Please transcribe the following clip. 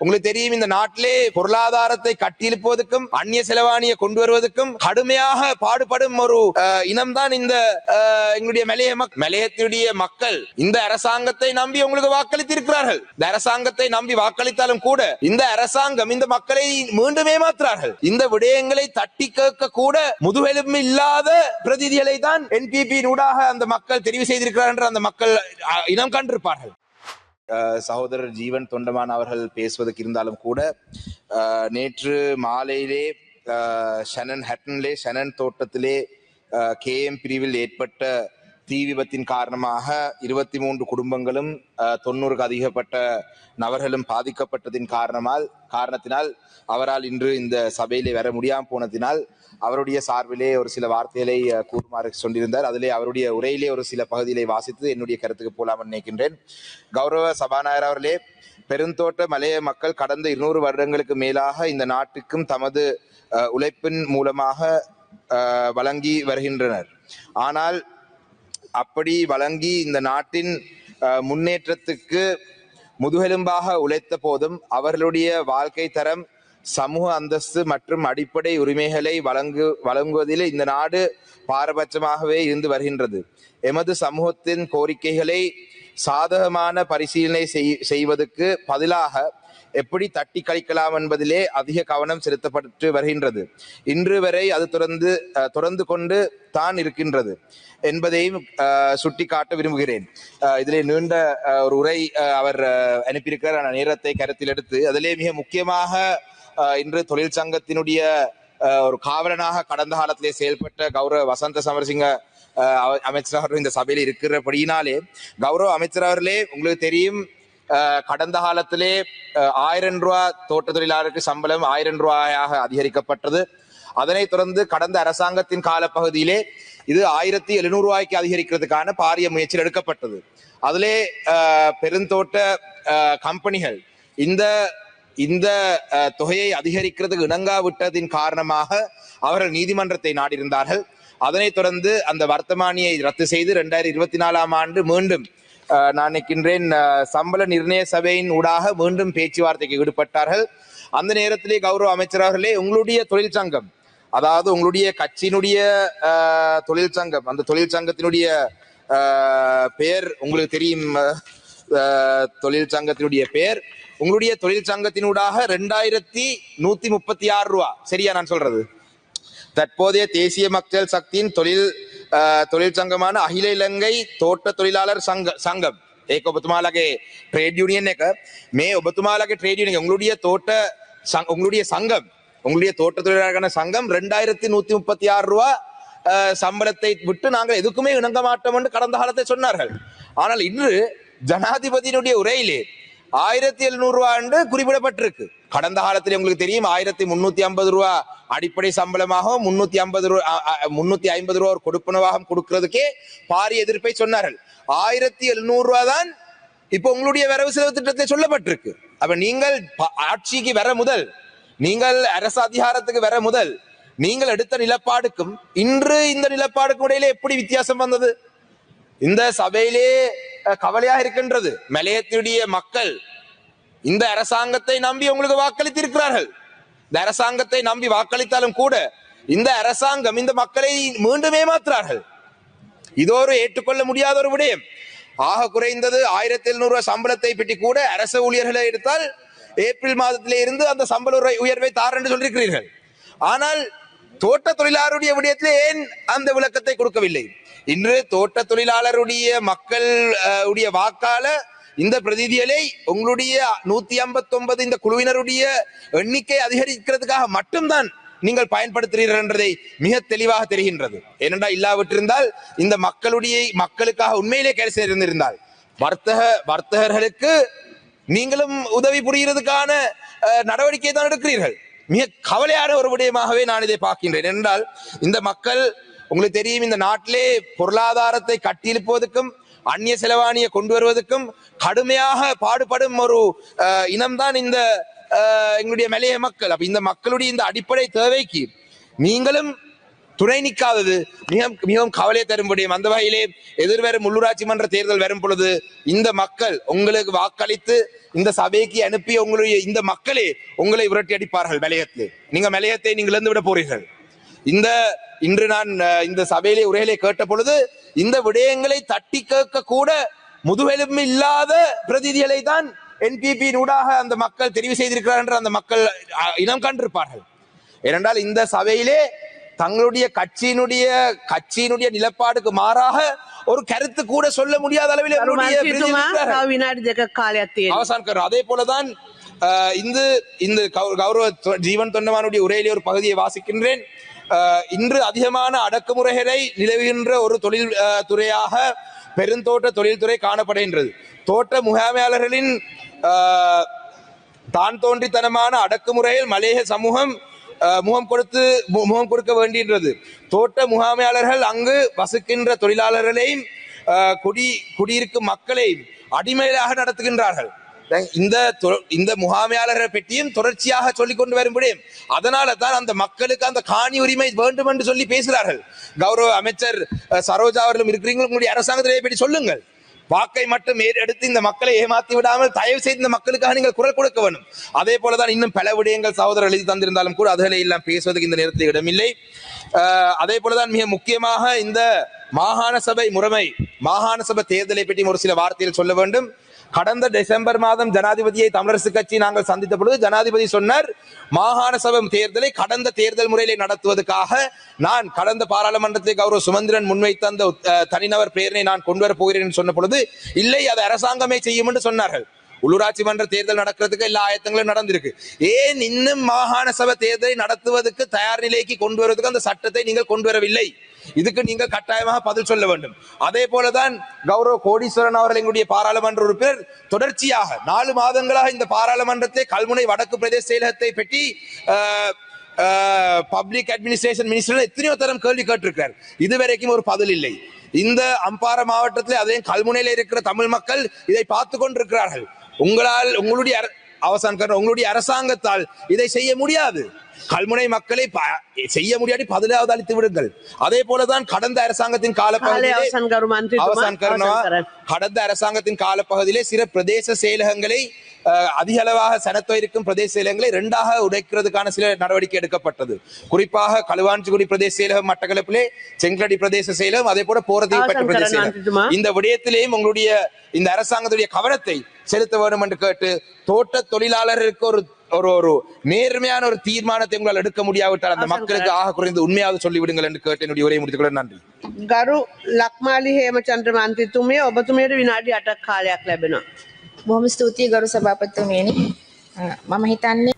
உங்களுக்கு தெரியும் இந்த நாட்டிலே பொருளாதாரத்தை கட்டியெழுப்புவதற்கும் அந்நிய செலவாணியை கொண்டு வருவதற்கும் கடுமையாக பாடுபடும் ஒரு அஹ், இனம்தான் இந்த அஹ், எங்களுடைய மலைய மக் மலையத்துடைய மக்கள். இந்த அரசாங்கத்தை நம்பி உங்களுக்கு வாக்களித்து இருக்கிறார்கள் இந்த அரசாங்கத்தை நம்பி வாக்களித்தாலும் கூட இந்த அரசாங்கம் இந்த மக்களை மீண்டும் ஏமாத்துறார்கள். இந்த விடயங்களை தட்டி கேட்க கூட முதுகெலும்பு இல்லாத பிரதிநிதிகளை தான் என்பிபி ஊடாக அந்த மக்கள் தெரிவு செய்திருக்கிறார் என்று அந்த மக்கள் இனம் கண்டிருப்பார்கள். சகோதரர் ஜீவன் தொண்டமான் அவர்கள் பேசுவதற்கு இருந்தாலும் கூட நேற்று மாலையிலே ஷனன் ஹட்டன்லே ஷனன் தோட்டத்திலே கேஎம் பிரிவில் ஏற்பட்ட தீ விபத்தின் காரணமாக இருபத்தி மூன்று குடும்பங்களும் தொண்ணூறுக்கு அதிகப்பட்ட நபர்களும் பாதிக்கப்பட்டதின் காரணமால் காரணத்தினால் அவரால் இன்று இந்த சபையிலே வர முடியாமல் போனதினால் அவருடைய சார்பிலே ஒரு சில வார்த்தைகளை கூறுமாறு சொல்லியிருந்தார். அதிலே அவருடைய உரையிலே ஒரு சில பகுதிகளை வாசித்து என்னுடைய கருத்துக்கு போலாம் நினைக்கின்றேன். கௌரவ சபாநாயகர் அவர்களே பெருந்தோட்ட மலைய மக்கள் கடந்த இருநூறு வருடங்களுக்கு மேலாக இந்த நாட்டுக்கும் தமது உழைப்பின் மூலமாக வழங்கி வருகின்றனர். ஆனால் அப்படி வழங்கி இந்த நாட்டின் முன்னேற்றத்துக்கு முதுகெலும்பாக உழைத்த போதும் அவர்களுடைய வாழ்க்கை தரம் சமூக அந்தஸ்து மற்றும் அடிப்படை உரிமைகளை வழங்கு வழங்குவதில் இந்த நாடு பாரபட்சமாகவே இருந்து வருகின்றது. எமது சமூகத்தின் கோரிக்கைகளை சாதகமான பரிசீலனை செய்- செய்வதற்கு பதிலாக எப்படி தட்டி கழிக்கலாம் என்பதிலே அதிக கவனம் செலுத்தப்பட்டு வருகின்றது. இன்று வரை அது தொடர்ந்து தொடர்ந்து கொண்டு தான் இருக்கின்றது என்பதையும் சுட்டி சுட்டிக்காட்ட விரும்புகிறேன். இதிலே நீண்ட ஒரு உரை அவர் அனுப்பியிருக்கிறார். நேரத்தை கருத்தில் எடுத்து அதிலே மிக முக்கியமாக இன்று தொழிற்சங்கத்தினுடைய ஒரு காவலனாக கடந்த காலத்திலே செயல்பட்ட கௌரவ வசந்த சமரசிங்க அமைச்சர் அவர்கள் இந்த சபையில் இருக்கிறபடியினாலே கௌரவ அமைச்சர் அவர்களே உங்களுக்கு தெரியும் கடந்த காலத்திலே ஆயிரம் ரூபாய் தோட்ட தொழிலாளருக்கு சம்பளம் ஆயிரம் ரூபாயாக அதிகரிக்கப்பட்டது. அதனைத் தொடர்ந்து கடந்த அரசாங்கத்தின் காலப்பகுதியிலே இது ஆயிரத்தி எழுநூறு ரூபாய்க்கு அதிகரிக்கிறதுக்கான பாரிய முயற்சியில் எடுக்கப்பட்டது. அதிலே பெருந்தோட்ட கம்பெனிகள் இந்த இந்த தொகையை அதிகரிக்கிறதுக்கு இணங்கா விட்டதின் காரணமாக அவர்கள் நீதிமன்றத்தை நாடியிருந்தார்கள். அதனைத் தொடர்ந்து அந்த வர்த்தமானியை ரத்து செய்து இரண்டாயிரத்தி இருபத்தி நாலாம் ஆண்டு மீண்டும் நான் நினைக்கின்றேன் சம்பள நிர்ணய சபையின் ஊடாக மீண்டும் பேச்சுவார்த்தைக்கு ஈடுபட்டார்கள். அந்த நேரத்திலே கௌரவ அமைச்சரவர்களே உங்களுடைய தொழிற்சங்கம் அதாவது உங்களுடைய கட்சியினுடைய தொழிற்சங்கம் அந்த தொழிற்சங்கத்தினுடைய பெயர் உங்களுக்கு தெரியும் தொழிற்சங்கத்தினுடைய பெயர் உங்களுடைய தொழிற்சங்கத்தினூடாக ரெண்டாயிரத்தி நூத்தி முப்பத்தி ஆறு ரூபா. சரியா நான் சொல்றது? தற்போதைய தேசிய மக்கள் சக்தியின் தொழில் தொழிற்சங்கமான அகில இலங்கை தோட்ட தொழிலாளர் சங்க சங்கம் ඒක ඔබතුමාලගේ ட்ரேட் யூனியன் එක මේ ඔබතුමාලගේ ட்ரேட் யூனியன் உங்களுடைய தோட்ட சங்- உங்களுடைய சங்கம் உங்களுடைய தோட்ட தொழிலாளர்களான சங்கம் ரெண்டாயிரத்தி நூத்தி முப்பத்தி ஆறு ரூபா அஹ், சம்பளத்தை விட்டு நாங்கள் எதுக்குமே இணங்க மாட்டோம் என்று கடந்த காலத்தை சொன்னார்கள் ஆனால் இன்று ஜனாதிபதியினுடைய உரையிலே ஆயிரத்தி எழுநூறு ரூபா என்று குறிப்பிடப்பட்டிருக்கு. கடந்த காலத்தில் உங்களுக்கு தெரியும் ஆயிரத்தி முன்னூத்தி ஐம்பது ரூபா அடிப்படை சம்பளமாகவும் முன்னூத்தி ஐம்பது ரூபா முன்னூத்தி ஐம்பது ரூபா ஒரு கொடுப்பனவாகவும் கொடுக்கிறதுக்கே பாரிய எதிர்ப்பை சொன்னார்கள். ஆயிரத்தி எழுநூறு ரூபா தான் இப்போ உங்களுடைய வரவு செலவு திட்டத்தை சொல்லப்பட்டிருக்கு. அப்ப நீங்கள் ஆட்சிக்கு வர முதல் நீங்கள் அரசு அதிகாரத்துக்கு வர முதல் நீங்கள் எடுத்த நிலப்பாடுக்கும் இன்று இந்த நிலப்பாடுக்கும் இடையிலே எப்படி வித்தியாசம் வந்தது? இந்த சபையிலே கவலையாக இருக்கின்றது. மலையத்துடைய மக்கள் இந்த அரசாங்கத்தை நம்பி உங்களுக்கு வாக்களித்திருக்கிறார்கள். இந்த அரசாங்கத்தை நம்பி வாக்களித்தாலும் கூட இந்த அரசாங்கம் இந்த மக்களை மீண்டும் ஏமாற்றுறார்கள் இது ஒரு ஏற்றுக்கொள்ள முடியாத ஒரு விடயம். ஆக குறைந்தது ஆயிரத்தி எழுநூறு ரூபாய் சம்பளத்தை பற்றி கூட அரசு ஊழியர்களை எடுத்தால் ஏப்ரல் மாதத்திலே இருந்து அந்த சம்பள உயர்வை தார் என்று சொல்லியிருக்கிறீர்கள். ஆனால் தோட்ட தொழிலாளருடைய விடயத்தில் ஏன் அந்த விளக்கத்தை கொடுக்கவில்லை? இன்று தோட்ட தொழிலாளருடைய மக்கள் உடைய வாக்கால இந்த பிரதிநிதிகளை உங்களுடைய நூத்தி ஐம்பத்தி ஒன்பது இந்த குழுவினருடைய எண்ணிக்கை அதிகரிக்கிறதுக்காக மட்டும்தான் நீங்கள் பயன்படுத்துகிறீர்கள் என்றதை மிக தெளிவாக தெரிகின்றது. ஏனென்றால் இல்லாவிட்டிருந்தால் இந்த மக்களுடைய மக்களுக்காக உண்மையிலே கேள்வி செய்திருந்திருந்தால். வர்த்தக வர்த்தகர்களுக்கு நீங்களும் உதவி புரிகிறதுக்கான அஹ், நடவடிக்கை தான் எடுக்கிறீர்கள். மிக கவலையான ஒரு விடயமாகவே நான் இதை பார்க்கின்றேன். என்றால் இந்த மக்கள் உங்களுக்கு தெரியும் இந்த நாட்டிலே பொருளாதாரத்தை கட்டியெழுப்புவதற்கும் அந்நிய செலவாணியை கொண்டு வருவதற்கும் கடுமையாக பாடுபடும் ஒரு இனம்தான் இந்த எங்களுடைய மலைய மக்கள். அப்ப இந்த மக்களுடைய இந்த அடிப்படை தேவைக்கு நீங்களும் துணை நிற்காதது மிக மிகவும் கவலையை தரும்படியும் அந்த வகையிலே எதிர்வரும் உள்ளூராட்சி மன்ற தேர்தல் வரும் பொழுது இந்த மக்கள் உங்களுக்கு வாக்களித்து இந்த சபைக்கு அனுப்பிய உங்களுடைய இந்த மக்களே உங்களை விரட்டி அடிப்பார்கள் மலையத்திலே. நீங்க மலையத்தை நீங்க இழந்து விட போறீர்கள். இந்த இன்று நான் இந்த சபையிலே உரையிலே கேட்ட பொழுது இந்த விடயங்களை தட்டி கேட்க கூட முதுகெலும்பு இல்லாத பிரதிநிதிகளை தான் என்பிபி ஊடாக அந்த மக்கள் தெரிவு செய்திருக்கிறார் என்று அந்த மக்கள் இனம் கண்டிருப்பார்கள். ஏனென்றால் இந்த சபையிலே தங்களுடைய கட்சியினுடைய கட்சியினுடைய நிலப்பாடுக்கு மாறாக ஒரு கருத்து கூட சொல்ல முடியாத அளவில் அதே போலதான் இந்து இந்த கௌரவ ஜீவன் தொண்டமானுடைய உரையிலே ஒரு பகுதியை வாசிக்கின்றேன். இன்று அதிகமான அடக்குமுறைகளை நிலவுகின்ற ஒரு தொழில் துறையாக பெருந்தோட்ட தொழில்துறை காணப்படுகின்றது. தோட்ட முகாமையாளர்களின் தான் தோன்றித்தனமான அடக்குமுறையில் மலேய சமூகம் முகம் கொடுத்து மு- முகம் கொடுக்க வேண்டின்றது. தோட்ட முகாமையாளர்கள் அங்கு வசிக்கின்ற தொழிலாளர்களையும் குடி குடியிருக்கும் மக்களையும் அடிமையாக நடத்துகின்றார்கள். இந்த தொ- இந்த முகாமையாளர்கள் பற்றியும் தொடர்ச்சியாக சொல்லிக் கொண்டு வரும்படியும் அதனால தான் அந்த மக்களுக்கு அந்த காணி உரிமை வேண்டும் என்று சொல்லி பேசுகிறார்கள். கௌரவ அமைச்சர் சரோஜா அவர்களும் இருக்கிறீங்க உங்களுடைய அரசாங்கத்திலே பற்றி சொல்லுங்கள். வாக்கை மட்டும் எடுத்து இந்த மக்களை ஏமாத்தி விடாமல் தயவு செய்து இந்த மக்களுக்காக நீங்கள் குரல் கொடுக்க வேண்டும். அதே போலதான் இன்னும் பல விடயங்கள் சகோதரர் எழுதி தந்திருந்தாலும் கூட அதுகளை எல்லாம் பேசுவதற்கு இந்த நேரத்தில் இடமில்லை. அதே போலதான் மிக முக்கியமாக இந்த மாகாண சபை முறைமை மாகாண சபை தேர்தலை பற்றி ஒரு சில வார்த்தைகள் சொல்ல வேண்டும். கடந்த டிசம்பர் மாதம் ஜனாதிபதியை தமிழரசு கட்சி நாங்கள் சந்தித்த பொழுது ஜனாதிபதி சொன்னார் மாகாண சபை தேர்தலை கடந்த தேர்தல் முறையிலே நடத்துவதற்காக நான் கடந்த பாராளுமன்றத்தை கௌரவ சுமந்திரன் முன்வைத்த அந்த தனிநபர் பெயரை நான் கொண்டு வரப் போகிறேன் என்று சொன்ன பொழுது இல்லை அது அரசாங்கமே செய்யும் என்று சொன்னார்கள். உள்ளூராட்சி மன்ற தேர்தல் நடக்கிறதுக்கு எல்லா ஆயத்தங்களும் நடந்திருக்கு. ஏன் இன்னும் மாகாண சபை தேர்தலை நடத்துவதற்கு தயார் நிலைக்கு கொண்டு வருவதற்கு அந்த சட்டத்தை நீங்கள் கொண்டு வரவில்லை? இதுக்கு நீங்க கட்டாயமாக பதில் சொல்ல வேண்டும். அதே போலதான் கௌரவ கோடீஸ்வரன் அவர்கள் எங்களுடைய பாராளுமன்ற உறுப்பினர் தொடர்ச்சியாக நாலு மாதங்களாக இந்த பாராளுமன்றத்தை கல்முனை வடக்கு பிரதேச செயலகத்தை பற்றி பப்ளிக் அட்மினிஸ்ட்ரேஷன் மினிஸ்டர் எத்தனையோ தரம் கேள்வி கேட்டிருக்கிறார். இதுவரைக்கும் ஒரு பதில் இல்லை. இந்த அம்பார மாவட்டத்தில் அதையும் கல்முனையில இருக்கிற தமிழ் மக்கள் இதை பார்த்து கொண்டிருக்கிறார்கள். உங்களால் உங்களுடைய அர- அவசான் உங்களுடைய அரசாங்கத்தால் இதை செய்ய முடியாது. கல்முனை மக்களை செய்ய முடியாது பதிலாவது அளித்து விடுங்கள். அதே போலதான் கடந்த அரசாங்கத்தின் காலப்பகுதியிலே கடந்த அரசாங்கத்தின் காலப்பகுதியிலே சில பிரதேச செயலகங்களை அதிக அளவாக சனத்துவம் பிரதேச செயலகங்களை இரண்டாக உடைக்கிறதுக்கான சில நடவடிக்கை எடுக்கப்பட்டது. குறிப்பாக களுவாஞ்சிகுடி பிரதேச செயலகம் மட்டக்களப்பிலே செங்கடி பிரதேச செயலகம் அதே போல போரதீவு பிரதேச செயலகம். இந்த விடயத்திலேயும் உங்களுடைய இந்த அரசாங்கத்துடைய கவனத்தை செலுத்த வேண்டும் என்று கேட்டு தோட்ட தொழிலாளர்களுக்கு ஒரு ஒரு ஒரு நேர்மையான ஒரு தீர்மானத்தை உங்களால் எடுக்க முடியாவிட்டால் அந்த அவசான் மக்களுக்கு ஆக குறைந்து உண்மையாக சொல்லிவிடுங்கள் என்று கேட்டு என்னுடைய உரையை முடித்துக் கொள்ள நன்றி ගරු ලක්මාලි හේමචන්ද්‍ර මන්ත්‍රීතුමිය ඔබතුමියට විනාඩි 8ක් කාලයක් ලැබෙනවා. බොහොම ස්තුතියි ගරු සභාපතිතුමනි මම හිතන්නේ